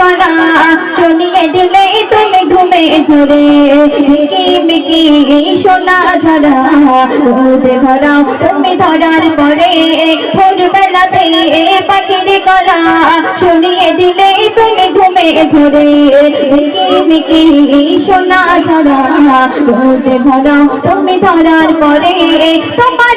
করা। দিলে তুমি ঘুমে ধরে মিকি সোনা ঝরা তুমি ধরার পরে ভোরবেলাতে পাখির করা শুনিয়ে দিলে তুমি ঘুমে ধরে মিকি সোনা ঝরা তুমি ধরার পরে তোমার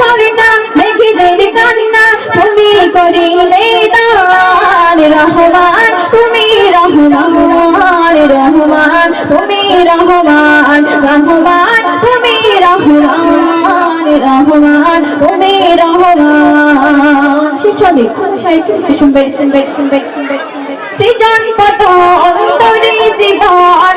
পানি ঝর্ণা মেঘিদের কান্না, তুমি করিলে দান রহমান, তুমি রহমান রহমান, তুমি রহমান রহমান, তুমি রহমান রহমান, তুমি রহমান। শিষ্যদের শুনবে শুনবে শুনবে শুনবে। সৃজন কত অন্তরে জীবন